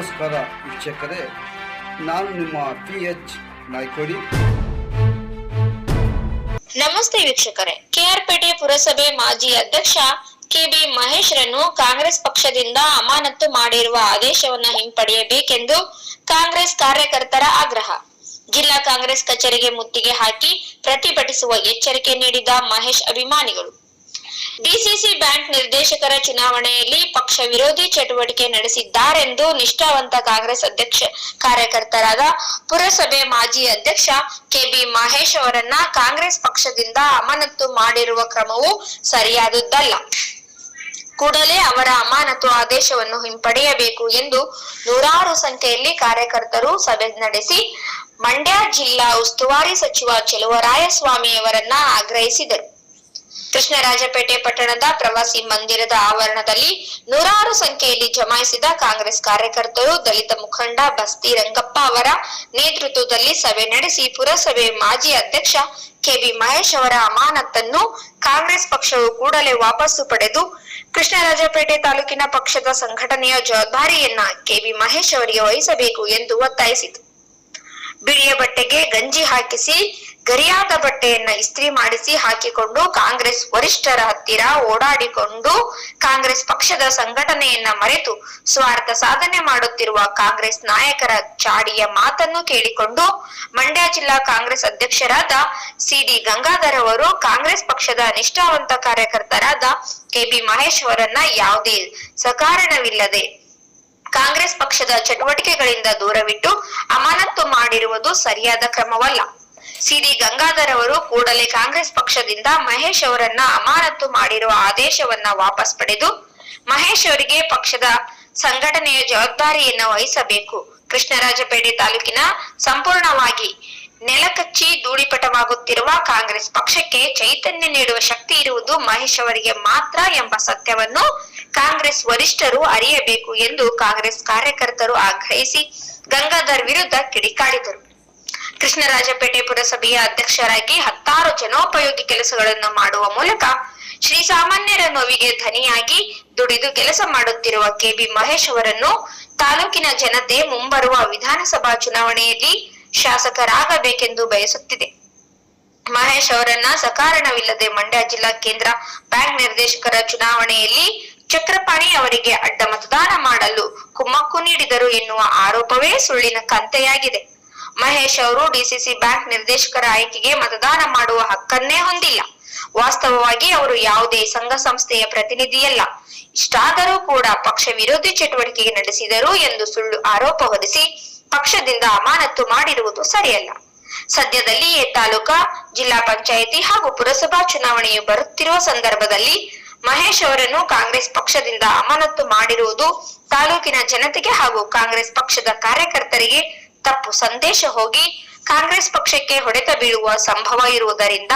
ನಮಸ್ಕಾರ ವೀಕ್ಷಕರೇ, ನಾನು ನಿಮ್ಮ ಪಿ ಎಚ್ ನಾಯ್ಕೋಡಿ. ನಮಸ್ತೆ ವೀಕ್ಷಕರೇ ಕೆಆರ್ಪೇಟೆ ಪುರಸಭೆ ಮಾಜಿ ಅಧ್ಯಕ್ಷ ಕೆಬಿ ಮಹೇಶ್ರನ್ನು ಕಾಂಗ್ರೆಸ್ ಪಕ್ಷದಿಂದ ಅಮಾನತು ಮಾಡಿರುವ ಆದೇಶವನ್ನು ಹಿಂಪಡೆಯಬೇಕೆಂದು ಕಾಂಗ್ರೆಸ್ ಕಾರ್ಯಕರ್ತರ ಆಗ್ರಹ. ಜಿಲ್ಲಾ ಕಾಂಗ್ರೆಸ್ ಕಚೇರಿಗೆ ಮುತ್ತಿಗೆ ಹಾಕಿ ಪ್ರತಿಭಟಿಸುವ ಎಚ್ಚರಿಕೆ ನೀಡಿದ ಮಹೇಶ್ ಅಭಿಮಾನಿಗಳು. ಡಿಸಿಸಿ ಬ್ಯಾಂಕ್ ನಿರ್ದೇಶಕರ ಚುನಾವಣೆಯಲ್ಲಿ ಪಕ್ಷ ವಿರೋಧಿ ಚಟುವಟಿಕೆ ನಡೆಸಿದ್ದಾರೆಂದು ನಿಷ್ಠಾವಂತ ಕಾಂಗ್ರೆಸ್ ಅಧ್ಯಕ್ಷ ಕಾರ್ಯಕರ್ತರಾದ ಪುರಸಭೆ ಮಾಜಿ ಅಧ್ಯಕ್ಷ ಕೆಬಿ ಮಹೇಶ್ ಅವರನ್ನ ಕಾಂಗ್ರೆಸ್ ಪಕ್ಷದಿಂದ ಅಮಾನತು ಮಾಡಿರುವ ಕ್ರಮವು ಸರಿಯಾದದ್ದಲ್ಲ. ಕೂಡಲೇ ಅವರ ಅಮಾನತು ಆದೇಶವನ್ನು ಹಿಂಪಡೆಯಬೇಕು ಎಂದು ನೂರಾರು ಸಂಖ್ಯೆಯಲ್ಲಿ ಕಾರ್ಯಕರ್ತರು ಸಭೆ ನಡೆಸಿ ಮಂಡ್ಯ ಜಿಲ್ಲಾ ಉಸ್ತುವಾರಿ ಸಚಿವ ಚೆಲುವರಾಯಸ್ವಾಮಿಯವರನ್ನ ಆಗ್ರಹಿಸಿದರು. ಕೃಷ್ಣರಾಜಪೇಟೆ ಪಟ್ಟಣದ ಪ್ರವಾಸಿ ಮಂದಿರದ ಆವರಣದಲ್ಲಿ ನೂರಾರು ಸಂಖ್ಯೆಯಲ್ಲಿ ಜಮಾಯಿಸಿದ ಕಾಂಗ್ರೆಸ್ ಕಾರ್ಯಕರ್ತರು ದಲಿತ ಮುಖಂಡ ಬಸ್ತಿ ರಂಗಪ್ಪ ಅವರ ನೇತೃತ್ವದಲ್ಲಿ ಸಭೆ ನಡೆಸಿ ಪುರಸಭೆ ಮಾಜಿ ಅಧ್ಯಕ್ಷ ಕೆಬಿ ಮಹೇಶ್ ಅವರ ಅಮಾನತನ್ನು ಕಾಂಗ್ರೆಸ್ ಪಕ್ಷವು ಕೂಡಲೇ ವಾಪಸ್ಸು ಪಡೆದು ಕೃಷ್ಣರಾಜಪೇಟೆ ತಾಲೂಕಿನ ಪಕ್ಷದ ಸಂಘಟನೆಯ ಜವಾಬ್ದಾರಿಯನ್ನ ಕೆಬಿ ಮಹೇಶ್ ಅವರಿಗೆ ವಹಿಸಬೇಕು ಎಂದು ಒತ್ತಾಯಿಸಿತು. ಬಿಳಿಯ ಬಟ್ಟೆಗೆ ಗಂಜಿ ಹಾಕಿಸಿ ಗರಿಯಾದ ಬಟ್ಟೆಯನ್ನ ಇಸ್ತ್ರಿ ಮಾಡಿಸಿ ಹಾಕಿಕೊಂಡು ಕಾಂಗ್ರೆಸ್ ವರಿಷ್ಠರ ಹತ್ತಿರ ಓಡಾಡಿಕೊಂಡು ಕಾಂಗ್ರೆಸ್ ಪಕ್ಷದ ಸಂಘಟನೆಯನ್ನ ಮರೆತು ಸ್ವಾರ್ಥ ಸಾಧನೆ ಮಾಡುತ್ತಿರುವ ಕಾಂಗ್ರೆಸ್ ನಾಯಕರ ಚಾಡಿಯ ಮಾತನ್ನು ಕೇಳಿಕೊಂಡು ಮಂಡ್ಯ ಜಿಲ್ಲಾ ಕಾಂಗ್ರೆಸ್ ಅಧ್ಯಕ್ಷರಾದ ಸಿಡಿ ಗಂಗಾಧರ್ ಅವರು ಕಾಂಗ್ರೆಸ್ ಪಕ್ಷದ ನಿಷ್ಠಾವಂತ ಕಾರ್ಯಕರ್ತರಾದ ಕೆಬಿ ಮಹೇಶ್ ಅವರನ್ನ ಯಾವುದೇ ಸಕಾರಣವಿಲ್ಲದೆ ಕಾಂಗ್ರೆಸ್ ಪಕ್ಷದ ಚಟುವಟಿಕೆಗಳಿಂದ ದೂರವಿಟ್ಟು ಅಮಾನತ್ತು ಮಾಡಿರುವುದು ಸರಿಯಾದ ಕ್ರಮವಲ್ಲ. ಸಿಡಿ ಗಂಗಾಧರ್ ಅವರು ಕೂಡಲೇ ಕಾಂಗ್ರೆಸ್ ಪಕ್ಷದಿಂದ ಮಹೇಶ್ ಅವರನ್ನ ಅಮಾನತು ಮಾಡಿರುವ ಆದೇಶವನ್ನ ವಾಪಸ್ ಪಡೆದು ಮಹೇಶ್ ಅವರಿಗೆ ಪಕ್ಷದ ಸಂಘಟನೆಯ ಜವಾಬ್ದಾರಿಯನ್ನು ವಹಿಸಬೇಕು. ಕೃಷ್ಣರಾಜಪೇಟೆ ತಾಲೂಕಿನ ಸಂಪೂರ್ಣವಾಗಿ ನೆಲಕಚ್ಚಿ ಧೂಳಿಪಟವಾಗುತ್ತಿರುವ ಕಾಂಗ್ರೆಸ್ ಪಕ್ಷಕ್ಕೆ ಚೈತನ್ಯ ನೀಡುವ ಶಕ್ತಿ ಇರುವುದು ಮಹೇಶ್ ಅವರಿಗೆ ಮಾತ್ರ ಎಂಬ ಸತ್ಯವನ್ನು ಕಾಂಗ್ರೆಸ್ ವರಿಷ್ಠರು ಅರಿಯಬೇಕು ಎಂದು ಕಾಂಗ್ರೆಸ್ ಕಾರ್ಯಕರ್ತರು ಆಗ್ರಹಿಸಿ ಗಂಗಾಧರ್ ವಿರುದ್ಧ ಕಿಡಿಕಾಡಿದರು ಕೃಷ್ಣರಾಜಪೇಟೆ ಪುರಸಭೆಯ ಅಧ್ಯಕ್ಷರಾಗಿ ಹತ್ತಾರು ಜನೋಪಯೋಗಿ ಕೆಲಸಗಳನ್ನು ಮಾಡುವ ಮೂಲಕ ಶ್ರೀ ಸಾಮಾನ್ಯರ ನೋವಿಗೆ ಧನಿಯಾಗಿ ದುಡಿದು ಕೆಲಸ ಮಾಡುತ್ತಿರುವ ಕೆಬಿ ಮಹೇಶ್ ಅವರನ್ನು ತಾಲೂಕಿನ ಜನತೆ ಮುಂಬರುವ ವಿಧಾನಸಭಾ ಚುನಾವಣೆಯಲ್ಲಿ ಶಾಸಕರಾಗಬೇಕೆಂದು ಬಯಸುತ್ತಿದೆ. ಮಹೇಶ್ ಅವರನ್ನ ಸಕಾರಣವಿಲ್ಲದೆ ಮಂಡ್ಯ ಜಿಲ್ಲಾ ಕೇಂದ್ರ ಬ್ಯಾಂಕ್ ನಿರ್ದೇಶಕರ ಚುನಾವಣೆಯಲ್ಲಿ ಚಕ್ರಪಾಣಿ ಅವರಿಗೆ ಅಡ್ಡ ಮತದಾನ ಮಾಡಲು ಕುಮ್ಮಕ್ಕು ನೀಡಿದರು ಎನ್ನುವ ಆರೋಪವೇ ಸುಳ್ಳಿನ ಕಂತೆಯಾಗಿದೆ. ಮಹೇಶ್ ಅವರು ಡಿಸಿಸಿ ಬ್ಯಾಂಕ್ ನಿರ್ದೇಶಕರ ಆಯ್ಕೆಗೆ ಮತದಾನ ಮಾಡುವ ಹಕ್ಕನ್ನೇ ಹೊಂದಿಲ್ಲ. ವಾಸ್ತವವಾಗಿ ಅವರು ಯಾವುದೇ ಸಂಘ ಸಂಸ್ಥೆಯ ಪ್ರತಿನಿಧಿಯಲ್ಲ. ಇಷ್ಟಾದರೂ ಕೂಡ ಪಕ್ಷ ವಿರೋಧಿ ಚಟುವಟಿಕೆ ನಡೆಸಿದರು ಎಂದು ಸುಳ್ಳು ಆರೋಪ ಹೊರಿಸಿ ಪಕ್ಷದಿಂದ ಅಮಾನತು ಮಾಡಿರುವುದು ಸರಿಯಲ್ಲ. ಸದ್ಯದಲ್ಲಿಯೇ ತಾಲೂಕಾ, ಜಿಲ್ಲಾ ಪಂಚಾಯಿತಿ ಹಾಗೂ ಪುರಸಭಾ ಚುನಾವಣೆಯು ಬರುತ್ತಿರುವ ಸಂದರ್ಭದಲ್ಲಿ ಮಹೇಶ್ ಅವರನ್ನು ಕಾಂಗ್ರೆಸ್ ಪಕ್ಷದಿಂದ ಅಮಾನತು ಮಾಡಿರುವುದು ತಾಲೂಕಿನ ಜನತೆಗೆ ಹಾಗೂ ಕಾಂಗ್ರೆಸ್ ಪಕ್ಷದ ಕಾರ್ಯಕರ್ತರಿಗೆ ತಪ್ಪು ಸಂದೇಶ ಹೋಗಿ ಕಾಂಗ್ರೆಸ್ ಪಕ್ಷಕ್ಕೆ ಹೊಡೆತ ಬೀಳುವ ಸಂಭವ ಇರುವುದರಿಂದ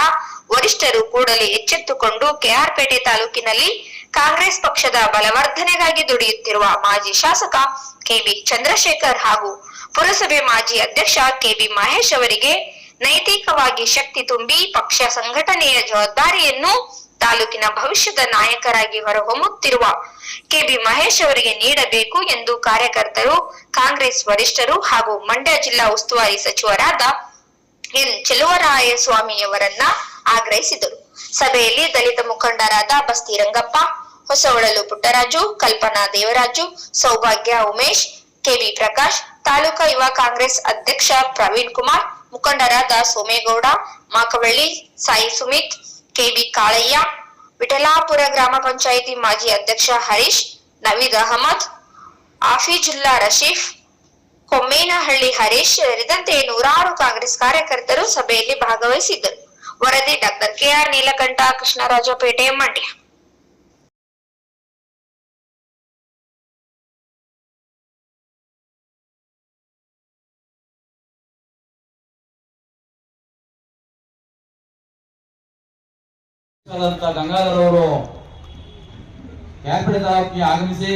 ವರಿಷ್ಠರು ಕೂಡಲೇ ಎಚ್ಚೆತ್ತುಕೊಂಡು ಕೆಆರ್ಪೇಟೆ ತಾಲೂಕಿನಲ್ಲಿ ಕಾಂಗ್ರೆಸ್ ಪಕ್ಷದ ಬಲವರ್ಧನೆಗಾಗಿ ದುಡಿಯುತ್ತಿರುವ ಮಾಜಿ ಶಾಸಕ ಕೆಬಿ ಚಂದ್ರಶೇಖರ್ ಹಾಗೂ ಪುರಸಭೆ ಮಾಜಿ ಅಧ್ಯಕ್ಷ ಕೆಬಿ ಮಹೇಶ್ ಅವರಿಗೆ ನೈತಿಕವಾಗಿ ಶಕ್ತಿ ತುಂಬಿ ಪಕ್ಷ ಸಂಘಟನೆಯ ಜವಾಬ್ದಾರಿಯನ್ನು ತಾಲೂಕಿನ ಭವಿಷ್ಯದ ನಾಯಕರಾಗಿ ಹೊರಹೊಮ್ಮುತ್ತಿರುವ ಕೆಬಿ ಮಹೇಶ್ ಅವರಿಗೆ ನೀಡಬೇಕು ಎಂದು ಕಾರ್ಯಕರ್ತರು, ಕಾಂಗ್ರೆಸ್ ವರಿಷ್ಠರು ಹಾಗೂ ಮಂಡ್ಯ ಜಿಲ್ಲಾ ಉಸ್ತುವಾರಿ ಸಚಿವರಾದ ಎನ್ ಚೆಲುವರಾಯಸ್ವಾಮಿಯವರನ್ನ ಆಗ್ರಹಿಸಿದರು. ಸಭೆಯಲ್ಲಿ ದಲಿತ ಮುಖಂಡರಾದ ಬಸ್ತಿ ರಂಗಪ್ಪ ಹೊಸವಳಲು ಪುಟ್ಟರಾಜು, ಕಲ್ಪನಾ ದೇವರಾಜು, ಸೌಭಾಗ್ಯ ಉಮೇಶ್, ಕೆಬಿ ಪ್ರಕಾಶ್, ತಾಲೂಕಾ ಯುವ ಕಾಂಗ್ರೆಸ್ ಅಧ್ಯಕ್ಷ ಪ್ರವೀಣ್ ಕುಮಾರ್, ಮುಖಂಡರಾದ ಸೋಮೇಗೌಡ, ಮಾಕವಳ್ಳಿ, ಸಾಯಿ ಸುಮಿತ್ ಕೆಬಿ ಕಾಳಯ್ಯ, ವಿಠಲಾಪುರ ಗ್ರಾಮ ಪಂಚಾಯಿತಿ ಮಾಜಿ ಅಧ್ಯಕ್ಷ ಹರೀಶ್, ನವೀದ್ ಅಹಮದ್ ಆಫೀಜುಲ್ಲಾ ರಶೀಫ್, ಕೊಮ್ಮೇನಹಳ್ಳಿ ಹರೀಶ್ ಸೇರಿದಂತೆ ನೂರಾರು ಕಾಂಗ್ರೆಸ್ ಕಾರ್ಯಕರ್ತರು ಸಭೆಯಲ್ಲಿ ಭಾಗವಹಿಸಿದ್ದರು. ವರದಿ ಡಾಕ್ಟರ್ ಕೆಆರ್ ನೀಲಕಂಠ, ಕೃಷ್ಣರಾಜಪೇಟೆ, ಮಂಡ್ಯ. ಗಂಗಾಧರ್ ಅವರು ಕ್ಯಾಪಿಟಲ್ ತಾಲೂಕಿಗೆ ಆಗಮಿಸಿ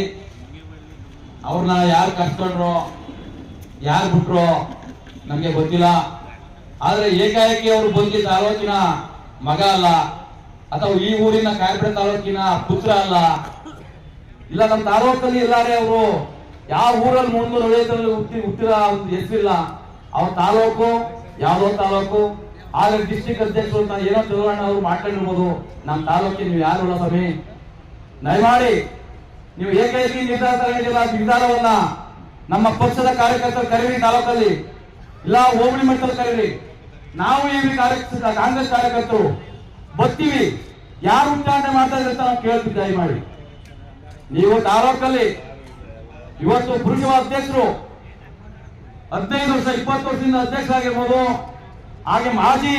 ಅವ್ರನ್ನ ಯಾರು ಕರ್ಸ್ಕೊಂಡ್ರು, ಯಾರು ಬಿಟ್ರು ನಮಗೆ ಗೊತ್ತಿಲ್ಲ. ಆದರೆ ಏಕಾಏಕಿ ಅವರು ಬಂದಿ ತಾಲೂಕಿನ ಮಗ ಅಲ್ಲ, ಅಥವಾ ಈ ಊರಿನ ಕ್ಯಾಪಿಟಲ್ ತಾಲೂಕಿನ ಪುತ್ರ ಅಲ್ಲ, ಇಲ್ಲ ನಮ್ಮ ತಾಲೂಕಲ್ಲಿ ಇಲ್ಲಾರೆ ಅವರು, ಯಾವ ಊರಲ್ಲಿ ಮುನ್ನೂರ ಐವತ್ತರಲ್ಲಿ ಹುಟ್ಟಿ ಹುಟ್ಟಿದ ಒಂದು ಹೆಸರಿಲ್ಲ ಅವ್ರ ತಾಲೂಕು ಯಾವ್ದೋ ತಾಲೂಕು. ಆದ್ರೆ ಡಿಸ್ಟಿಕ್ ಅಧ್ಯಕ್ಷರು ನಾನು ಏನೋ ಚೌರಣ್ಣ ಅವರು ಮಾಡ್ಕೊಂಡಿರ್ಬೋದು. ನಮ್ಮ ತಾಲೂಕಿನ ನೀವು ಯಾರು ಸ್ವಾಮಿ? ದಯಮಾಡಿ ನೀವು ಏಕೈಕಿ ನಿರ್ಧಾರ ತಗೊಂಡಿಲ್ಲ ನಿರ್ಧಾರವನ್ನ ನಮ್ಮ ಪಕ್ಷದ ಕಾರ್ಯಕರ್ತರು ಕರೀರಿ ತಾಲೂಕಲ್ಲಿ. ಇಲ್ಲ, ಹೋಬಳಿ ಮಟ್ಟದಲ್ಲಿ ಕರೀರಿ. ನಾವು ಈ ಕಾರ್ಯ ಕಾಂಗ್ರೆಸ್ ಕಾರ್ಯಕರ್ತರು ಬರ್ತೀವಿ. ಯಾರು ಉಚ್ಚಾರಣೆ ಮಾಡ್ತಾ ಇದ್ರೆ ನಾವು ಕೇಳ್ತೀವಿ, ದಯಮಾಡಿ. ನೀವು ತಾಲೂಕಲ್ಲಿ ಇವತ್ತು ಪುರುಷ ಅಧ್ಯಕ್ಷರು ಹದಿನೈದು ವರ್ಷ, ಇಪ್ಪತ್ತು ವರ್ಷದಿಂದ ಅಧ್ಯಕ್ಷರಾಗಿರ್ಬೋದು. ಹಾಗೆ ಮಾಜಿ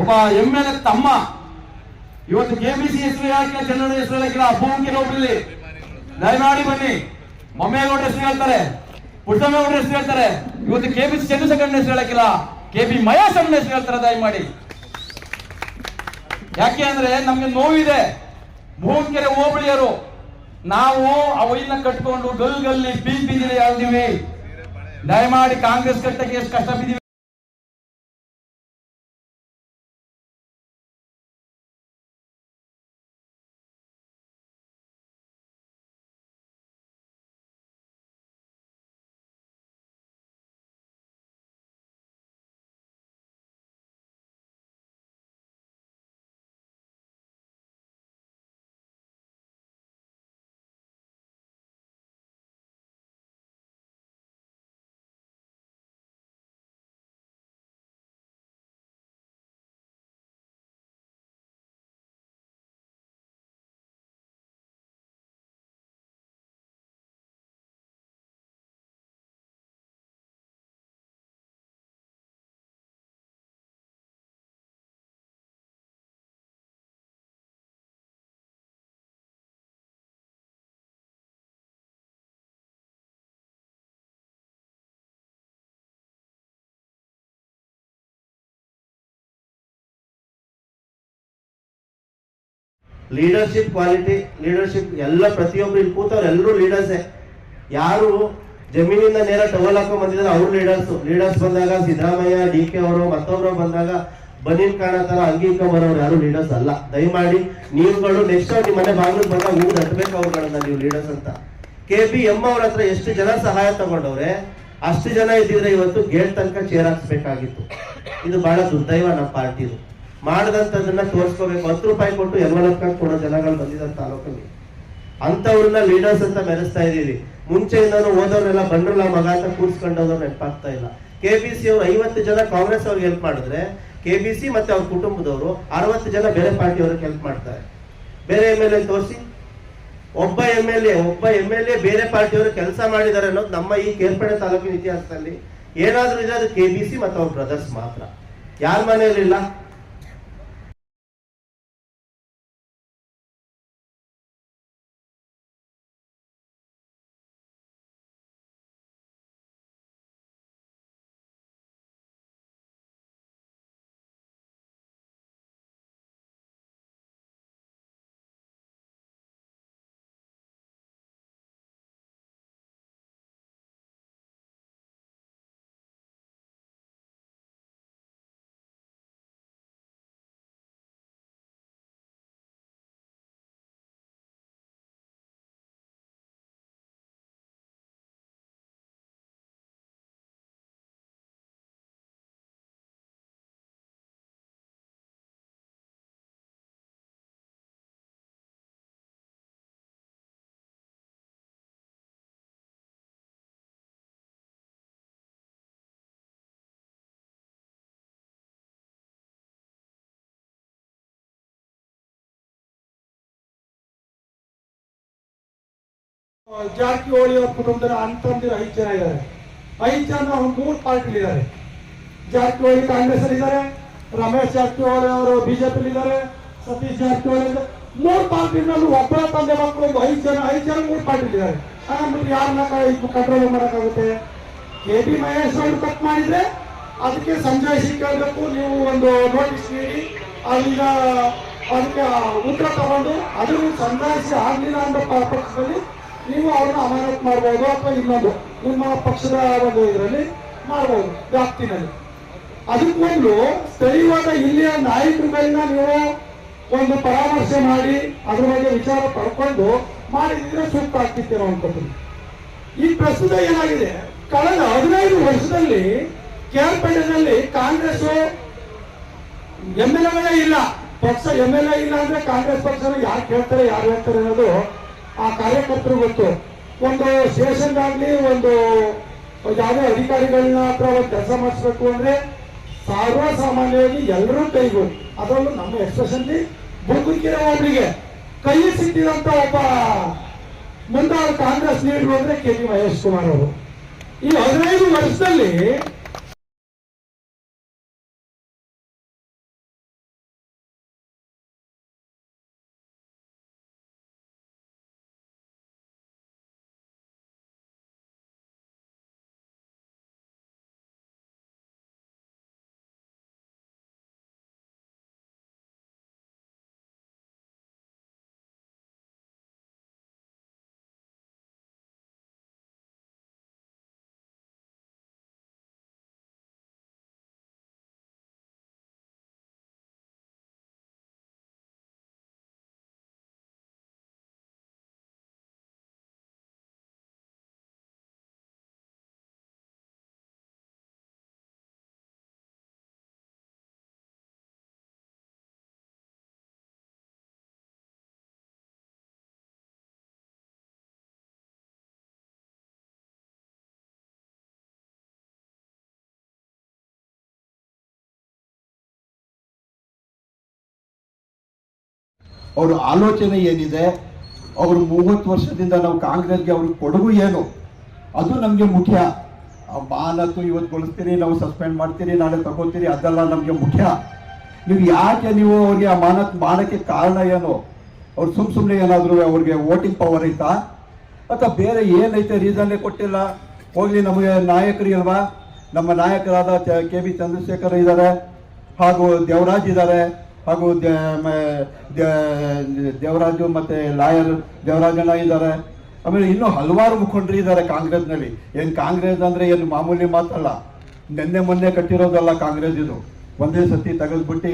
ಒಬ್ಬ ಎಂ ಎಲ್ ಎ ತಮ್ಮ. ಇವತ್ತು ಕೆಬಿಸಿ ಹೆಸರು ಯಾಕೆ ಚಂದ್ರನ ಹೆಸರು ಹೇಳಕ್ಕಿಲ್ಲ ಭೂಮಿಗೆ ನೋಡ್ರಿ ದಯಮಾಡಿ ಬನ್ನಿ. ಮೊಮ್ಮೇಗೌಡ ಹೆಸರು ಹೇಳ್ತಾರೆ. ಪುಟ್ಟಮೇಗೌಡ ಹೆಸರು ಹೇಳ್ತಾರೆ. ಇವತ್ತು ಕೆಬಿಸಿ ಚಂದ್ರಶೇಖರನ ಹೆಸರು ಹೇಳಕ್ಕಿಲ್ಲ ಕೆ ಬಿ ಮಹೇಶ್ ಹೆಸರು ಹೇಳ್ತಾರೆ, ದಯಮಾಡಿ. ಯಾಕೆ ಅಂದ್ರೆ ನಮ್ಗೆ ನೋವಿದೆ. ಭೂಮಿಕೆರೆ ಹೋಬಳಿಯರು. ನಾವು ಒಯ್ನ ಕಟ್ಕೊಂಡು ಗಲ್ ಗಲ್ಲಿ ಬೀದ್ ಬೀದಿಲಿ ದಯಮಾಡಿ ಕಾಂಗ್ರೆಸ್ ಕಟ್ಟಕ್ಕೆ ಎಷ್ಟು ಕಷ್ಟ ಬಿದ್ದೀವಿ. ಲೀಡರ್ಶಿಪ್ ಕ್ವಾಲಿಟಿ ಲೀಡರ್ಶಿಪ್ ಎಲ್ಲ ಪ್ರತಿಯೊಬ್ರು ಇಲ್ಲಿ ಕೂತವ್ರು ಎಲ್ಲರೂ ಲೀಡರ್ಸೇ ಯಾರು ಜಮೀನಿಂದ ನೇರ ಟವಲ್ ಹಾಕೊಂಡ್ ಬಂದಿದ್ದಾರೆ ಅವ್ರು ಲೀಡರ್ಸ್ ಲೀಡರ್ಸ್ ಬಂದಾಗ ಸಿದ್ದರಾಮಯ್ಯ ಡಿ ಕೆ ಅವರು, ಮತ್ತೊಬ್ರು ಬಂದಾಗ ಬನೀನ್ ಕಾಣೋ ತರ ಅಂಗೀಕ ಬರೋರು ಯಾರು ಲೀಡರ್ಸ್ ಅಲ್ಲ. ದಯಮಾಡಿ ನೀವುಗಳು ನೆಕ್ಸ್ಟ್ ನಿಮ್ಮ ಮನೆ ಬಾಗಿಲು ಬಂದಾಗ ಊರು ಹಟ್ಟಬೇಕು ಅವ್ರುಗಳನ್ನ ನೀವು ಲೀಡರ್ಸ್ ಅಂತ. ಕೆ ಪಿ ಎಂ ಅವ್ರ ಹತ್ರ ಎಷ್ಟು ಜನ ಸಹಾಯ ತಗೊಂಡವ್ರೆ, ಅಷ್ಟು ಜನ ಇದ್ದಿದ್ರೆ ಇವತ್ತು ಗೇಟ್ ತನಕ ಚೇರ್ ಹಾಕ್ಸ್ಬೇಕಾಗಿತ್ತು. ಇದು ಬಹಳ ದುರ್ದೈವ ನಮ್ಮ ಪಾರ್ಟಿದು. ಮಾಡದಂತದನ್ನ ತೋರಿಸ್ಕೋಬೇಕು. ಹತ್ತು ರೂಪಾಯಿ ಕೊಟ್ಟು ಎನ್ವಲಪ್ ಕೊಡೋ ಜನಗಳು ಬಂದಿದ್ದಾರೆ ತಾಲೂಕಲ್ಲಿ. ಅಂತವ್ರನ್ನ ಲೀಡರ್ಸ್ ಅಂತ ಮೆರೆಸ್ತಾ ಇದೀವಿ ಮುಂಚೆಯಿಂದನೂ ಓದೋರೆಲ್ಲ ಬಂಡ್ರಲ್ಲ ಮಗ ಅಂತ ಕೂರ್ಸ್ಕೊಂಡವ್ರು ನೆನಪಾಗ್ತಾ ಇಲ್ಲ. ಕೆ ಬಿ ಸಿ ಅವ್ರು ಐವತ್ತು ಜನ ಕಾಂಗ್ರೆಸ್ ಅವ್ರಿಗೆ ಹೆಲ್ಪ್ ಮಾಡಿದ್ರೆ ಕೆ ಬಿ ಸಿ ಮತ್ತೆ ಅವ್ರ ಕುಟುಂಬದವರು ಅರವತ್ತು ಜನ ಬೇರೆ ಪಾರ್ಟಿ ಹೆಲ್ಪ್ ಮಾಡ್ತಾರೆ. ಬೇರೆ ಎಂ ಎಲ್ ಎ ತೋರಿಸಿ. ಒಬ್ಬ ಎಂ ಎಲ್ ಎ ಒಬ್ಬ ಎಂ ಎಲ್ ಎ ಬೇರೆ ಪಾರ್ಟಿಯವರು ಕೆಲಸ ಮಾಡಿದ್ದಾರೆ ಅನ್ನೋದು ನಮ್ಮ ಈ ಕೇರ್ಪಡೆ ತಾಲೂಕಿನ ಇತಿಹಾಸದಲ್ಲಿ. ಏನಾದರೂ ಇದೆ ಅದು ಕೆ ಬಿ ಸಿ ಮತ್ತು ಅವ್ರ ಬ್ರದರ್ಸ್ ಮಾತ್ರ. ಯಾರ ಮನೆಯಲ್ಲಿಲ್ಲ? ಜಾರಕಿಹೊಳಿ ಅವ್ರ ಕುಟುಂಬದ ಅಂತಂದಿರು ಐದು ಜನ ಇದ್ದಾರೆ. ಐದು ಜನ ಮೂರು ಪಾರ್ಟಿ ಇದ್ದಾರೆ. ಜಾರಕಿಹೊಳಿ ಕಾಂಗ್ರೆಸ್ ಅಲ್ಲಿ ಇದ್ದಾರೆ, ರಮೇಶ್ ಜಾರಕಿಹೊಳಿ ಅವರು ಬಿಜೆಪಿ ಇದ್ದಾರೆ, ಸತೀಶ್ ಜಾರಕಿಹೊಳಿ. ಮೂರು ಪಾರ್ಟಿನಲ್ಲಿ ಒಬ್ಬರ ತಂದೆ ಮಕ್ಕಳು ಐದು ಜನ ಐದು ಜನ ಮೂರು ಪಾರ್ಟಿ ಇದ್ದಾರೆ. ಹಾಗಾದ್ರೆ ಯಾರನ್ನ ಕಂಟ್ರೋಲ್ ಮಾಡೋಕ್ಕಾಗುತ್ತೆ? ಕೆ ಬಿ ಮಹೇಶ್ ಅವರು ಕಟ್ ಮಾಡಿದ್ರೆ ಅದಕ್ಕೆ ಸಂಜಾಯಿಸಿ ಕೇಳಬೇಕು, ನೀವು ಒಂದು ನೋಟಿಸ್ ನೀಡಿ ಅಲ್ಲಿಂದ ಅದಕ್ಕೆ ಉತ್ತರ ತಗೊಂಡು ಅದನ್ನು ಸಂಜಾಯಿಸಿ ಆಗಲಿಲ್ಲ ಪ- ಪಕ್ಷದಲ್ಲಿ ನೀವು ಅವ್ರನ್ನ ಅಮಾನತ್ ಮಾಡ್ಬೋದು ಅಥವಾ ಇನ್ನೊಂದು ನಿಮ್ಮ ಪಕ್ಷದ ಒಂದು ಇದರಲ್ಲಿ ಮಾಡ್ಬೋದು, ವ್ಯಾಪ್ತಿನಲ್ಲಿ. ಅದಕ್ಕೆ ಸ್ಥಳೀಯವಾದ ಇಲ್ಲಿಯ ನಾಯಕರುಗಳನ್ನ ನೀವು ಒಂದು ಪರಾಮರ್ಶೆ ಮಾಡಿ, ಅದ್ರ ಬಗ್ಗೆ ವಿಚಾರ ಪಡ್ಕೊಂಡು ಮಾಡಿದ್ರೆ ಸೂಕ್ತ ಆಗ್ತಿತ್ತು ನಾವು ಅನ್ಕೋತೀನಿ ಈ ಪ್ರಸ್ತುತ ಏನಾಗಿದೆ, ಕಳೆದ ಹದಿನೈದು ವರ್ಷದಲ್ಲಿ ಕೇರ್ಪೇಟೆನಲ್ಲಿ ಕಾಂಗ್ರೆಸ್ ಎಂ ಎಲ್ ಎ ಇಲ್ಲ. ಪಕ್ಷ ಎಂ ಎಲ್ ಎ ಇಲ್ಲ ಅಂದ್ರೆ ಕಾಂಗ್ರೆಸ್ ಪಕ್ಷರು ಯಾರು ಕೇಳ್ತಾರೆ, ಯಾರು ಹೇಳ್ತಾರೆ ಅನ್ನೋದು ಆ ಕಾರ್ಯಕರ್ತರು ಗೊತ್ತು ಒಂದು ಸ್ಟೇಷನ್ ಆಗ್ಲಿ ಒಂದು ಯಾವುದೇ ಅಧಿಕಾರಿಗಳನ್ನ ಹತ್ರ ಒಂದು ಕೆಲಸ ಮಾಡಿಸ್ಬೇಕು ಅಂದ್ರೆ ಸರ್ವಸಾಮಾನ್ಯವಾಗಿ ಎಲ್ಲರೂ ಕೈಗೂ, ಅದರಲ್ಲೂ ನಮ್ಮ ಎಕ್ಸ್ಪ್ರೆಷನ್ಲಿ ಬುಗುಕಿರೋ ಒಬ್ಬರಿಗೆ ಕೈ ಸಿಕ್ಕಿದಂತ ಒಬ್ಬ ಮುಂದಾದ ಕಾಂಗ್ರೆಸ್ ಲೀಡರ್ ಅಂದ್ರೆ ಕೆ ಜಿ ಮಹೇಶ್ ಕುಮಾರ್ ಅವರು. ಈ ಹದಿನೈದು ವರ್ಷದಲ್ಲಿ ಅವ್ರ ಆಲೋಚನೆ ಏನಿದೆ, ಅವರು ಮೂವತ್ತು ವರ್ಷದಿಂದ ನಾವು ಕಾಂಗ್ರೆಸ್ಗೆ ಅವ್ರಿಗೆ ಕೊಡುಗು ಏನು, ಅದು ನಮಗೆ ಮುಖ್ಯ. ಮಾನತ್ತು ಇವತ್ತು ಕೊಡಿಸ್ತೀರಿ ನಾವು ಸಸ್ಪೆಂಡ್ ಮಾಡ್ತೀರಿ, ನಾಳೆ ತಗೋತೀರಿ, ಅದೆಲ್ಲ ನಮಗೆ ಮುಖ್ಯ. ನೀವು ಯಾಕೆ ನೀವು ಅವ್ರಿಗೆ ಆ ಮಾನತ್ ಮಾಡೋಕ್ಕೆ ಕಾರಣ ಏನು? ಅವ್ರು ಸುಮ್ ಸುಮ್ಮನೆ ಏನಾದರೂ ಅವ್ರಿಗೆ ವೋಟಿಂಗ್ ಪವರ್ ಐತಾ? ಅಥವಾ ಬೇರೆ ಏನೈತೆ ರೀಸನ್ನೇ ಕೊಟ್ಟಿಲ್ಲ? ಹೋಗ್ಲಿ ನಮಗೆ ನಾಯಕರು ಇಲ್ವಾ? ನಮ್ಮ ನಾಯಕರಾದ ಕೆ ಬಿ ಚಂದ್ರಶೇಖರ್ ಇದ್ದಾರೆ, ಹಾಗೂ ದೇವರಾಜ್ ಇದ್ದಾರೆ. ಹಾಗೂ ದೇವರಾಜು ಮತ್ತೆ ಲಾಯರ್ ದೇವರಾಜಣ್ಣ ಇದ್ದಾರೆ. ಆಮೇಲೆ ಇನ್ನೂ ಹಲವಾರು ಮುಖಂಡರು ಇದ್ದಾರೆ ಕಾಂಗ್ರೆಸ್ನಲ್ಲಿ. ಏನು ಕಾಂಗ್ರೆಸ್ ಅಂದ್ರೆ ಏನು ಮಾಮೂಲಿ ಮಾತಲ್ಲ. ನಿನ್ನೆ ಮೊನ್ನೆ ಕಟ್ಟಿರೋದಲ್ಲ ಕಾಂಗ್ರೆಸ್ ಇದು. ಒಂದೇ ಸತಿ ತೆಗೆದ್ಬಿಟ್ಟು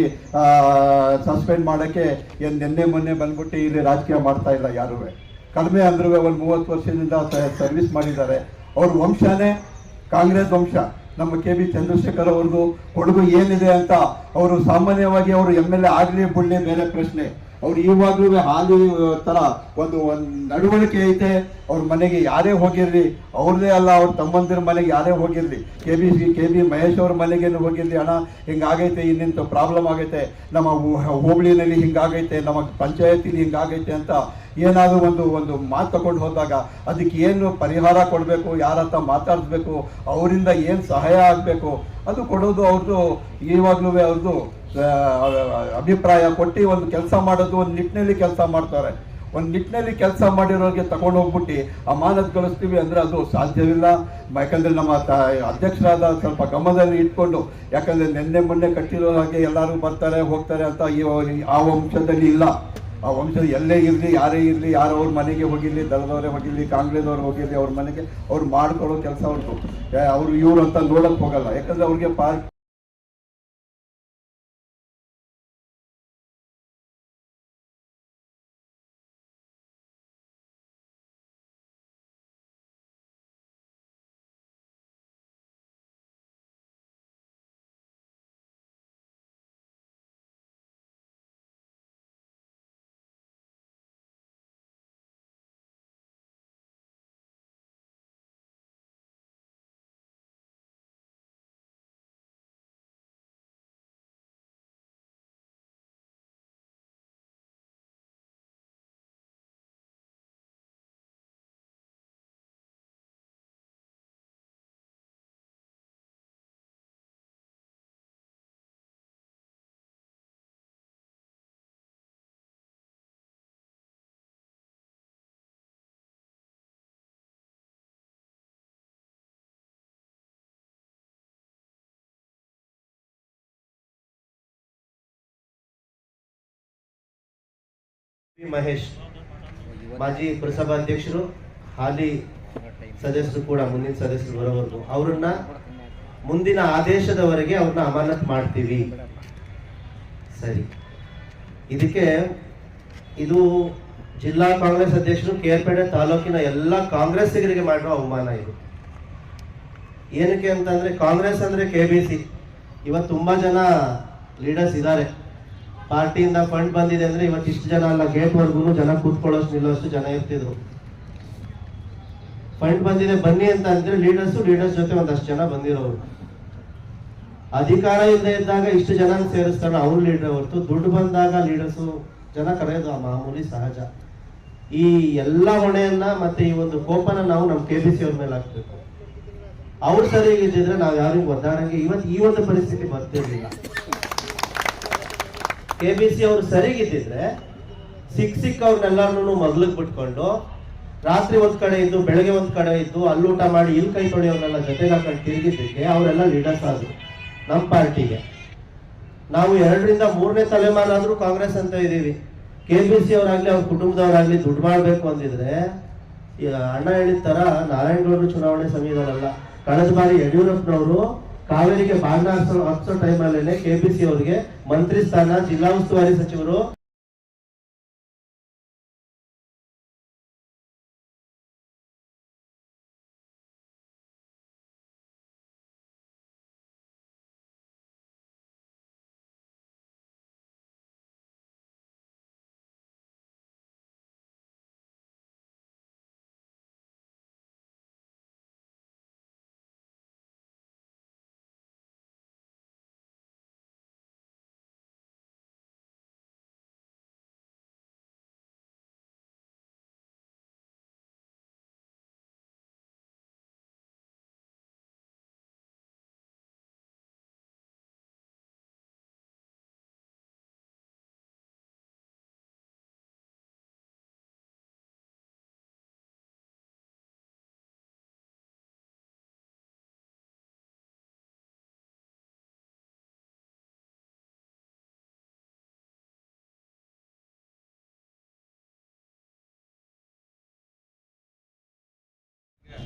ಸಸ್ಪೆಂಡ್ ಮಾಡೋಕ್ಕೆ ಏನು ನಿನ್ನೆ ಮೊನ್ನೆ ಬಂದ್ಬಿಟ್ಟು ಇಲ್ಲಿ ರಾಜಕೀಯ ಮಾಡ್ತಾ ಇಲ್ಲ ಯಾರೂ. ಕಡಿಮೆ ಅಂದ್ರೂ ಒಂದು ಮೂವತ್ತು ವರ್ಷದಿಂದ ಸರ್ವಿಸ್ ಮಾಡಿದ್ದಾರೆ. ಅವ್ರ ವಂಶನೇ ಕಾಂಗ್ರೆಸ್ ವಂಶ. ನಮ್ಮ ಕೆ ಬಿ ಚಂದ್ರಶೇಖರ್ ಅವ್ರದ್ದು ಕೊಡುಗೆ ಏನಿದೆ ಅಂತ ಅವರು ಸಾಮಾನ್ಯವಾಗಿ ಅವರು ಎಂ ಎಲ್ ಎ ಆಗಲಿ ಬಿಡಲಿ, ಬೇರೆ ಪ್ರಶ್ನೆ. ಅವ್ರು ಇವಾಗಲೂ ಹಾಲಿ ತರ ಒಂದು ಒಂದು ನಡವಳಿಕೆ ಐತೆ. ಅವ್ರ ಮನೆಗೆ ಯಾರೇ ಹೋಗಿರ್ಲಿ, ಅವ್ರದೇ ಅಲ್ಲ, ಅವ್ರ ತಮ್ಮಂದಿರ ಮನೆಗೆ ಯಾರೇ ಹೋಗಿರ್ಲಿ. K B C, K B Mahesh ಅವ್ರ ಮನೆಗೇನು ಹೋಗಿರ್ಲಿ, ಅಣ್ಣ, ಹಿಂಗಾಗೈತೆ, ಇನ್ನಿಂತ ಪ್ರಾಬ್ಲಮ್ ಆಗೈತೆ. ನಮ್ಮ ಹೋಬಳಿನಲ್ಲಿ ಹಿಂಗಾಗೈತೆ, ನಮ್ಮ ಪಂಚಾಯತಿಲಿ ಹಿಂಗಾಗೈತೆ ಅಂತ ಏನಾದರೂ ಒಂದು ಒಂದು ಮಾತು ತಗೊಂಡು ಹೋದಾಗ ಅದಕ್ಕೆ ಏನು ಪರಿಹಾರ ಕೊಡಬೇಕು, ಯಾರ ಹತ್ರ ಮಾತಾಡಿಸ್ಬೇಕು, ಅವರಿಂದ ಏನು ಸಹಾಯ ಆಗಬೇಕು, ಅದು ಕೊಡೋದು ಅವ್ರದ್ದು ಇವಾಗಲೂ ಅವ್ರದ್ದು ಅಭಿಪ್ರಾಯ ಕೊಟ್ಟು ಒಂದು ಕೆಲಸ ಮಾಡೋದು ಒಂದು ನಿಟ್ಟಿನಲ್ಲಿ ಕೆಲಸ ಮಾಡ್ತಾರೆ. ಒಂದು ನಿಟ್ಟಿನಲ್ಲಿ ಕೆಲಸ ಮಾಡಿರೋರಿಗೆ ತಗೊಂಡು ಹೋಗ್ಬಿಟ್ಟು ಅಮಾನತ್ ಗಳಿಸ್ತೀವಿ ಅಂದ್ರೆ ಅದು ಸಾಧ್ಯವಿಲ್ಲ. ಯಾಕಂದರೆ ನಮ್ಮ ಅಧ್ಯಕ್ಷರಾದ ಸ್ವಲ್ಪ ಗಮನದಲ್ಲಿ ಇಟ್ಕೊಂಡು, ಯಾಕಂದ್ರೆ ನಿನ್ನೆ ಮೊನ್ನೆ ಕಟ್ಟಿರೋ ಹಾಗೆ ಎಲ್ಲರೂ ಬರ್ತಾರೆ, ಹೋಗ್ತಾರೆ ಅಂತ ಈ ಆ ವಂಶದಲ್ಲಿ ಇಲ್ಲ. ಆ ವಂಶ ಎಲ್ಲೇ ಇರಲಿ, ಯಾರೇ ಇರಲಿ, ಯಾರು ಅವ್ರ ಮನೆಗೆ ಹೋಗಿರಲಿ, ದಳದವರೇ ಹೋಗಿರಲಿ ಕಾಂಗ್ರೆಸ್ ಅವ್ರು ಹೋಗಿರ್ಲಿ, ಅವ್ರ ಮನೆಗೆ ಅವ್ರು ಮಾಡ್ಕೊಳ್ಳೋ ಕೆಲಸ ಅವ್ರದ್ದು ಅವರು ಇವ್ರು ಅಂತ ನೋಡಕ್ ಹೋಗಲ್ಲ. ಯಾಕಂದ್ರೆ ಅವ್ರಿಗೆ ಪಾರ್ಟಿ ಮಹೇಶ್ ಮಾಜಿ ಪುರಸಭಾಧ್ಯಕ್ಷರು ಹಾಲಿ ಸದಸ್ಯರು ಕೂಡ, ಮುಂದಿನ ಸದಸ್ಯರು ಬರೋವರೆಗೂ. ಅವ್ರನ್ನ ಮುಂದಿನ ಆದೇಶದವರೆಗೆ ಅವ್ರನ್ನ ಅಮಾನತ್ ಮಾಡ್ತೀವಿ. ಸರಿ. ಇದಕ್ಕೆ ಇದು ಜಿಲ್ಲಾ ಕಾಂಗ್ರೆಸ್ ಅಧ್ಯಕ್ಷರು ಕೇರ್ಪೇಟೆ ತಾಲೂಕಿನ ಎಲ್ಲ ಕಾಂಗ್ರೆಸ್ಸಿಗರಿಗೆ ಮಾಡಿರೋ ಅವಮಾನ ಇದು. ಏನಕ್ಕೆ ಅಂತಂದ್ರೆ ಕಾಂಗ್ರೆಸ್ ಅಂದ್ರೆ ಕೆ ಬಿ ಸಿ. ಇವತ್ತು ತುಂಬಾ ಜನ ಲೀಡರ್ಸ್ ಇದ್ದಾರೆ. ಪಾರ್ಟಿಯಿಂದ ಫಂಡ್ ಬಂದಿದೆ ಅಂದ್ರೆ ಇವತ್ತು ಇಷ್ಟು ಜನ ಅಲ್ಲ ಗೇಟ್ ವರ್ಗೂ ಜನ ಕೂತ್ಕೊಳ್ಳೋಷ್ಟು ನಿಲ್ಲೋಷ್ಟು ಜನ ಇರ್ತಿದ್ರು. ಫಂಡ್ ಬಂದಿದೆ, ಬನ್ನಿ ಅಂತ ಅಂದ್ರೆ ಲೀಡರ್ಸ್ ಲೀಡರ್ಸ್ ಜೊತೆ ಒಂದಷ್ಟು ಜನ ಬಂದಿರೋರು. ಅಧಿಕಾರ ಇಲ್ಲದೆ ಇದ್ದಾಗ ಇಷ್ಟು ಜನ ಸೇರಿಸ್ತಾನೆ ಅವ್ರು ಲೀಡರ್ ಹೊರತು. ದುಡ್ಡು ಬಂದಾಗ ಲೀಡರ್ಸು ಜನ ಕರೆಯೋದು ಆ ಮಾಮೂಲಿ ಸಹಜ. ಈ ಎಲ್ಲ ಹೊಣೆಯನ್ನ ಮತ್ತೆ ಈ ಒಂದು ಕೋಪನ ನಾವು ನಮ್ಮ ಕೆ ಬಿ ಸಿ ಅವ್ರ ಮೇಲೆ ಹಾಕ್ಬೇಕು. ಅವ್ರು ಸರಿಯಾಗಿದ್ದಿದ್ರೆ ನಾವು ಯಾರಿಗೂ ಒದ್ದಾಡಂಗೆ ಇವತ್ತು ಈ ಒಂದು ಪರಿಸ್ಥಿತಿ ಬರ್ತಿರ್ಲಿಲ್ಲ. ಕೆ ಬಿ ಸಿ ಅವರು ಸರಿಗಿದ್ದಿದ್ರೆ ಸಿಕ್ ಸಿಕ್ ಅವ್ರನ್ನೆಲ್ಲರನ್ನೂ ಮಗ್ಲಿಗೆ ಬಿಟ್ಕೊಂಡು ರಾತ್ರಿ ಒಂದ್ ಕಡೆ ಇದ್ದು, ಬೆಳಗ್ಗೆ ಒಂದ್ ಕಡೆ ಇದ್ದು, ಅಲ್ಲಿ ಮಾಡಿ, ಇಲ್ಲಿ ಕೈ ತೊಳೆಯೋರ್ನೆಲ್ಲ ಜೊತೆಗೆ ಹಾಕೊಂಡು ತಿರುಗಿದ್ದಕ್ಕೆ ಅವರೆಲ್ಲ ಲೀಡರ್ಸ್ ಆದ್ರು ನಮ್ಮ ಪಾರ್ಟಿಗೆ. ನಾವು ಎರಡರಿಂದ ಮೂರನೇ ತಲೆಮಾರಾದ್ರೂ ಕಾಂಗ್ರೆಸ್ ಅಂತ ಇದೀವಿ ಕೆ ಬಿ ಸಿ ಅವರಾಗ್ಲಿ, ಅವ್ರ ಕುಟುಂಬದವರಾಗ್ಲಿ ದುಡ್ಡು ಮಾಡ್ಬೇಕು ಅಂದಿದ್ರೆ ಅಣ್ಣ ಹೇಳಿದ ತರ ನಾರಾಯಣಗೌಡರು ಚುನಾವಣೆ ಸಮಯದಲ್ಲ ಕಳೆದ ಬಾರಿ ಯಡಿಯೂರಪ್ಪನವರು ಕಾವೇರಿಗೆ ಬಾಗಿನ ಹಾಕ್ಸೋ ಹಾಕ್ಸೋ ಟೈಮಲ್ಲೇನೆ ಕೆ ಪಿ ಅವರಿಗೆ ಮಂತ್ರಿ ಸ್ಥಾನ ಜಿಲ್ಲಾ ಉಸ್ತುವಾರಿ ಸಚಿವರು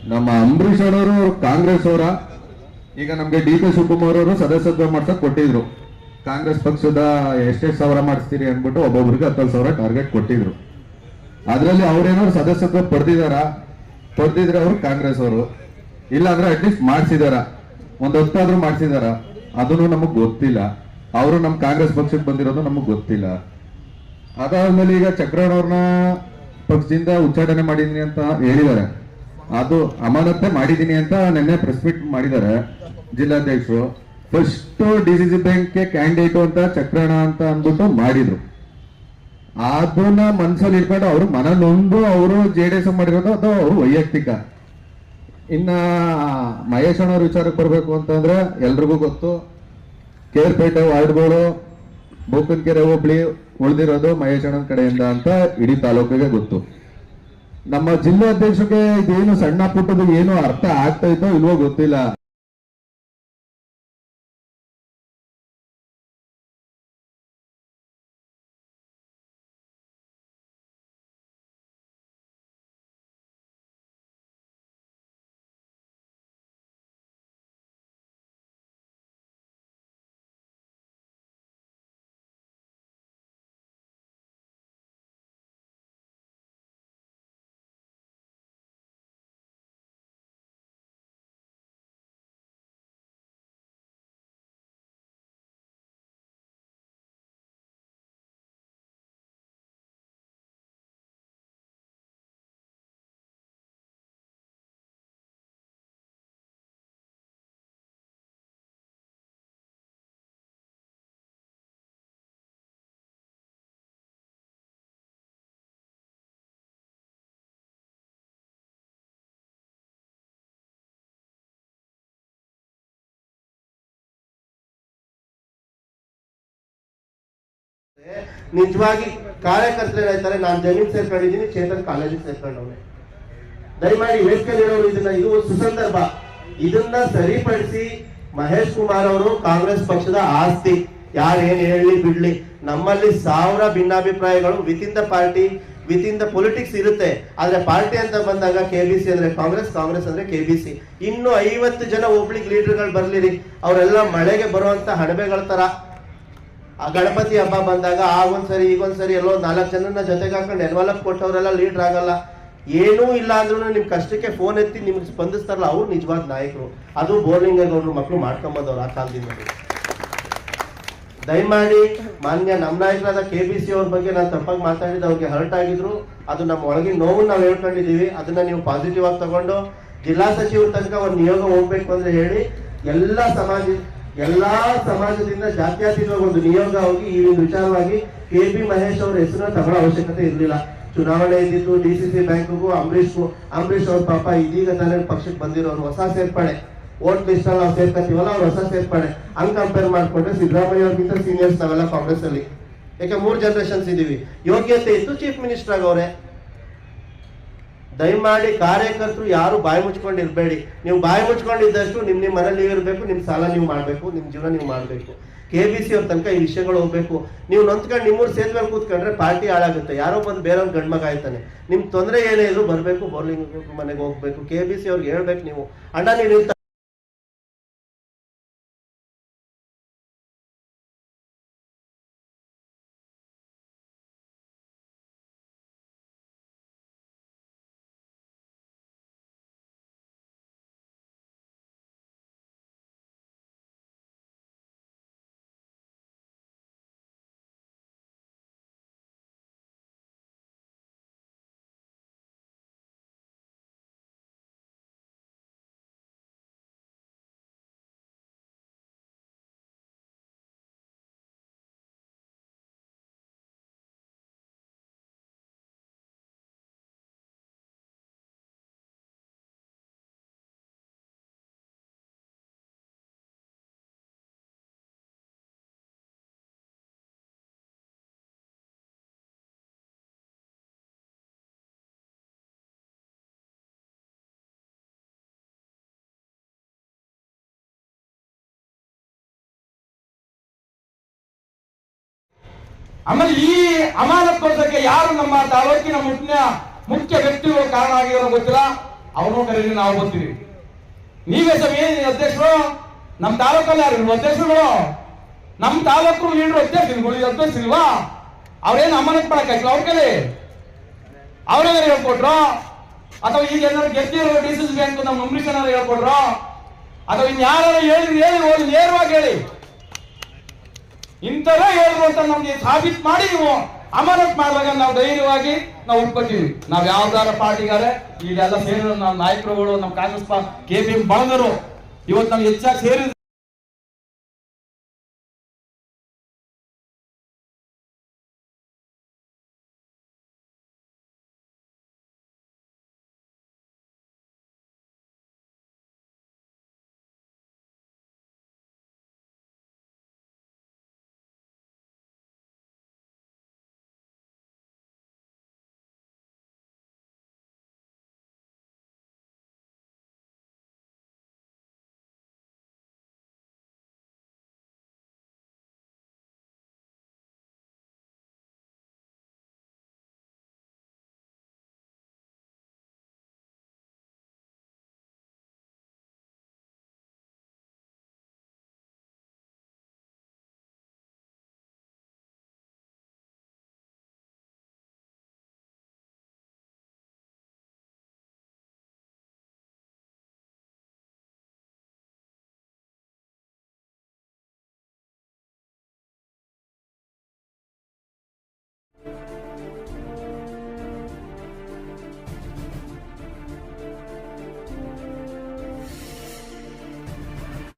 ನಮ್ಮ ಅಂಬರೀಷ್ ಅವರು ಕಾಂಗ್ರೆಸ್ ಅವರ, ಈಗ ನಮ್ಗೆ ಡಿ ಕೆ ಶಿವಕುಮಾರ್ ಅವರು ಸದಸ್ಯತ್ವ ಮಾಡ್ಸಕ್ ಕೊಟ್ಟಿದ್ರು. ಕಾಂಗ್ರೆಸ್ ಪಕ್ಷದ ಎಷ್ಟೆಷ್ಟು ಸಾವಿರ ಮಾಡಿಸ್ತೀರಿ ಅಂದ್ಬಿಟ್ಟು ಒಬ್ಬೊಬ್ರಿಗೆ ಹತ್ತು ಸಾವಿರ ಟಾರ್ಗೆಟ್ ಕೊಟ್ಟಿದ್ರು. ಅದ್ರಲ್ಲಿ ಅವ್ರೇನಾದ್ರು ಸದಸ್ಯತ್ವ ಪಡೆದಿದಾರ? ಪಡೆದಿದ್ರೆ ಅವರು ಕಾಂಗ್ರೆಸ್ ಅವರು. ಇಲ್ಲ ಅಂದ್ರೆ ಅಟ್ಲೀಸ್ಟ್ ಮಾಡಿಸಿದಾರ. ಒಂದ್ ಹೊತ್ತಾದ್ರೂ ಮಾಡಿಸಿದಾರ. ಅದನ್ನು ನಮಗ್ ಗೊತ್ತಿಲ್ಲ. ಅವರು ನಮ್ ಕಾಂಗ್ರೆಸ್ ಪಕ್ಷಕ್ಕೆ ಬಂದಿರೋದು ನಮಗ್ ಗೊತ್ತಿಲ್ಲ. ಅದಾದ್ಮೇಲೆ ಈಗ ಚಕ್ರಣ್ಣವ್ರನ್ನ ಪಕ್ಷದಿಂದ ಉಚ್ಚಾಟನೆ ಮಾಡಿದೀನಿ ಅಂತ ಹೇಳಿದ್ದಾರೆ ಅದು ಅಮಾನತೆ ಮಾಡಿದ್ದೀನಿ ಅಂತ ನಿನ್ನೆ ಪ್ರೆಸ್ ಮೀಟ್ ಮಾಡಿದ್ದಾರೆ ಜಿಲ್ಲಾಧ್ಯಕ್ಷರು. ಫಸ್ಟ್ ಡಿ ಸಿ ಸಿ ಬ್ಯಾಂಕ್ಗೆ ಕ್ಯಾಂಡಿಡೇಟ್ ಅಂತ ಚಕ್ರಣ ಅಂತ ಅಂದ್ಬಿಟ್ಟು ಮಾಡಿದ್ರು. ಅದನ್ನ ಮನ್ಸಲ್ಲಿ ಇಟ್ಕೊಂಡು ಅವರು ಮನನೊಂದು ಅವರು ಜೆ ಡಿ ಎಸ್ ಮಾಡಿರೋದು ಅದು ಅವರು ವೈಯಕ್ತಿಕ. ಇನ್ನ ಮಹೇಶ್ ಅಣ್ಣವ್ರ ವಿಚಾರಕ್ಕೆ ಬರಬೇಕು ಅಂತಂದ್ರೆ ಎಲ್ರಿಗೂ ಗೊತ್ತು. ಕೇರ್ಪೇಟೆ ವಾರ್ಡ್ಗಳು ಬೋಕನ್ಕೆರೆ ಹೋಬಳಿ ಉಳಿದಿರೋದು ಮಹೇಶ್ ಅಣ್ಣನ ಕಡೆಯಿಂದ ಅಂತ ಇಡೀ ತಾಲೂಕಿಗೆ ಗೊತ್ತು. ನಮ್ಮ ಜಿಲ್ಲಾಧ್ಯಕ್ಷರಿಗೆ ಇದೇನು ಸಣ್ಣ ಪುಟ್ಟದ ಏನು ಅರ್ಥ ಆಗ್ತಾ ಇದ್ದೋ ಇಲ್ವೋ ಗೊತ್ತಿಲ್ಲ. ನಿಜವಾಗಿ ಕಾರ್ಯಕರ್ತರು ಹೇಳ್ತಾರೆ, ನಾನು ಜಮೀನ್ ಸೇರ್ಕೊಂಡಿದ್ದೀನಿ ಚೇತನ್ ಕಾಲೇಜಿಗೆ ಸೇರ್ಕೊಂಡವನೆ. ದಯಮಾಡಿ ಹೇಳೋರು ಇದನ್ನ, ಇದು ಸುಸಂದರ್ಭ. ಇದನ್ನ ಸರಿಪಡಿಸಿ ಮಹೇಶ್ ಕುಮಾರ್ ಅವರು ಕಾಂಗ್ರೆಸ್ ಪಕ್ಷದ ಆಸ್ತಿ. ಯಾರು ಏನ್ ಹೇಳಿ ಬಿಡ್ಲಿ. ನಮ್ಮಲ್ಲಿ ಸಾವಿರ ಭಿನ್ನಾಭಿಪ್ರಾಯಗಳು within the party within the politics ಇರುತ್ತೆ. ಆದ್ರೆ ಪಾರ್ಟಿ ಅಂತ ಬಂದಾಗ ಕೆ ಬಿ ಸಿ ಅಂದ್ರೆ ಕಾಂಗ್ರೆಸ್ ಕಾಂಗ್ರೆಸ್ ಅಂದ್ರೆ ಕೆ ಬಿ ಸಿ ಇನ್ನು ಐವತ್ತು ಜನ ಒಬ್ಳಿಗೆ ಲೀಡರ್ಗಳು ಬರ್ಲಿರಿ. ಅವರೆಲ್ಲ ಮಳೆಗೆ ಬರುವಂತ ಹಣಬೆಗಳ ತರ. ಆ ಗಣಪತಿ ಹಬ್ಬ ಬಂದಾಗ, ಆ, ಒಂದ್ಸರಿ, ಈಗೊಂದ್ಸರಿ ಎಲ್ಲೋ ನಾಲ್ಕು ಜನನ ಜೊತೆಗೆ ಹಾಕೊಂಡು ಎನ್ವಲಪ್ ಕೊಟ್ಟವರೆಲ್ಲ ಲೀಡರ್ ಆಗಲ್ಲ. ಏನೂ ಇಲ್ಲ ಅಂದ್ರೂ ನಿಮ್ ಕಷ್ಟಕ್ಕೆ ಫೋನ್ ಎತ್ತಿ ನಿಮ್ಗೆ ಸ್ಪಂದಿಸ್ತಾರಲ್ಲ, ಅವ್ರು ನಿಜವಾದ ನಾಯಕರು. ಅದು ಬೋರ್ಲಿಂಗೇಗೌಡರು ಮಕ್ಕಳು ಮಾಡ್ಕೊಂಬಂದವ್ರು ಆ ಕಾಲದಿಂದ ದಯಮಾಡಿ ಮಾನ್ಯ ನಮ್ಮ ನಾಯಕರಾದ ಕೆ ಬಿ ಸಿ ಅವ್ರ ಬಗ್ಗೆ ನಾನು ತಪ್ಪಾಗಿ ಮಾತಾಡಿದ್ದು ಅವ್ರಿಗೆ ಹರ್ಟ್ ಆಗಿದ್ರು. ಅದು ನಮ್ಮ ಒಳಗಿನ ನೋವು ನಾವು ಹೇಳ್ಕೊಂಡಿದ್ದೀವಿ. ಅದನ್ನ ನೀವು ಪಾಸಿಟಿವ್ ಆಗಿ ತಗೊಂಡು ಜಿಲ್ಲಾ ಸಚಿವರ ತನಕ ಒಂದು ನಿಯೋಗ ಹೋಗ್ಬೇಕು ಅಂದ್ರೆ ಹೇಳಿ, ಎಲ್ಲ ಸಮಾಜ ಎಲ್ಲಾ ಸಮಾಜದಿಂದ ಜಾತ್ಯಾತೀತ ಒಂದು ನಿಯೋಗ ಹೋಗಿ ಈ ವಿಚಾರವಾಗಿ ಕೆ ಪಿ ಮಹೇಶ್ ಅವರ ಹೆಸರು ತಗೊಳ್ಳೋ ಅವಶ್ಯಕತೆ ಇರಲಿಲ್ಲ. ಚುನಾವಣೆ ಇದ್ದಿದ್ದು ಡಿ ಸಿ ಸಿ ಬ್ಯಾಂಕ್ಗೂ ಅಂಬರೀಶ್ ಅಂಬರೀಶ್ ಅವ್ರ ಪಾಪ ಇದೀಗ ತಾನೇ ಪಕ್ಷಕ್ಕೆ ಬಂದಿರೋರು ಹೊಸ ಸೇರ್ಪಡೆ. ಓಟ್ ಲಿಸ್ಟ್ ಅಲ್ಲಿ ನಾವು ಸೇರ್ಕೊತೀವಲ್ಲ ಅವ್ರು ಹೊಸ ಸೇರ್ಪಡೆ. ಹಂಗ್ ಕಂಪೇರ್ ಮಾಡ್ಕೊಂಡ್ರೆ ಸಿದ್ದರಾಮಯ್ಯ ಅವ್ರಿಗಿಂತ ಸೀನಿಯರ್ಸ್ ನಾವೆಲ್ಲ ಕಾಂಗ್ರೆಸ್ ಅಲ್ಲಿ ಯಾಕೆ ಮೂರ್ ಜನರೇಷನ್ಸ್ ಇದೀವಿ. ಯೋಗ್ಯತೆ ಇತ್ತು ಚೀಫ್ ಮಿನಿಸ್ಟರ್ ಆಗವ್ರೆ ದಯಮಾಡಿ ಕಾರ್ಯಕರ್ತರು ಯಾರು ಬಾಯಿ ಮುಚ್ಕೊಂಡು ಇರಬೇಡಿ ನೀವು ಬಾಯಿ ಮುಚ್ಕೊಂಡಿದ್ದಷ್ಟು ನಿಮ್ ನಿಮ್ಮ ಮನೇಲಿ ಇರಬೇಕು, ನಿಮ್ ಸಾಲ ನೀವು ಮಾಡಬೇಕು, ನಿಮ್ ಜೀವನ ನೀವು ಮಾಡಬೇಕು. ಕೆ ಬಿ ಸಿ ಅವ್ರ ತನಕ ಈ ವಿಷಯಗಳು ಹೋಗ್ಬೇಕು. ನೀವು ನೊಂದ್ಕೊಂಡು ನಿಮ್ಮೂರು ಸೇತುವೆ ಕೂತ್ಕೊಂಡ್ರೆ ಪಾರ್ಟಿ ಹಾಳಾಗುತ್ತೆ. ಯಾರೋ ಬಂದು ಬೇರೆಯವ್ರ ಗಂಡ್ ಮಗ ಆಯ್ತಾನೆ. ನಿಮ್ ತೊಂದರೆ ಏನೇ ಇದ್ರು ಬರಬೇಕು ಬೌಲಿಂಗ್ ಮನೆಗೆ ಹೋಗ್ಬೇಕು ಕೆ ಬಿ ಸಿ ಅವ್ರಿಗೆ ಹೇಳ್ಬೇಕು ನೀವು. ಅಣ್ಣ, ನೀವು ಆಮೇಲೆ ಈ ಅಮಾನತ್ ಯಾರು ನಮ್ಮ ತಾಲೂಕಿನ ಮುಖ್ಯ ಮುಖ್ಯ ವ್ಯಕ್ತಿಗಳು ಕಾರಣ ಆಗಿರೋ ಗೊತ್ತಿಲ್ಲ. ಅವನು ಕರೀರಿ, ನಾವು ಬರ್ತೀವಿ. ನೀವೇ ಸ್ವಾಮಿ ಅಧ್ಯಕ್ಷರು? ನಮ್ಮ ತಾಲೂಕಲ್ಲಿ ಯಾರು ಇಲ್ವಾ ಅಧ್ಯಕ್ಷರುಗಳು? ನಮ್ಮ ತಾಲೂಕು ಲೀಡರ್ ಅಧ್ಯಕ್ಷರುಗಳು ಈ ಅಧ್ಯಕ್ಷರಿಲ್ವಾ ಅವ್ರೇನು ಅಮಾನತ್ ಮಾಡಕ್ಕಾಗಿಲ್ಲ ಅವ್ರ ಕೈಲಿ? ಅವ್ರೇನಾರು ಹೇಳ್ಕೊಟ್ರು? ಅಥವಾ ಈಗ ಏನಾದ್ರು ಗೆದ್ದಿರೋ ಡಿ ಸಿ ಸಿ ಬ್ಯಾಂಕ್ ನಮ್ಮ ಅಂಬರೀಷ್ ಏನಾರು ಹೇಳ್ಕೊಟ್ರು? ಅಥವಾ ಇನ್ಯಾರು ಹೇಳಿ ಹೇಳಿ ನೇರವಾಗಿ ಹೇಳಿ. ಇಂಥವೇ ಹೇಳಿದ್ರು ಅಂತ ನಮ್ಗೆ ಸಾಬೀತ್ ಮಾಡಿ ನೀವು ಅಮಾನತ್ ಮಾಡುವಾಗ ನಾವು ಧೈರ್ಯವಾಗಿ ನಾವು ಒಪ್ಕೊತೀವಿ. ನಾವ್ ಯಾವ್ದಾರ ಪಾರ್ಟಿಗಾರೆ ಈಗೆಲ್ಲ ಸೇರಿದ್ರು ನಮ್ಮ ನಾಯಕರುಗಳು, ನಮ್ಮ ಕಾಂಗ್ರೆಸ್ ಕೆ ಪಿ ಬಳಗರು, ಇವತ್ತು ನಮ್ಗೆ ಹೆಚ್ಚಾಗಿ ಸೇರಿದ್ರು.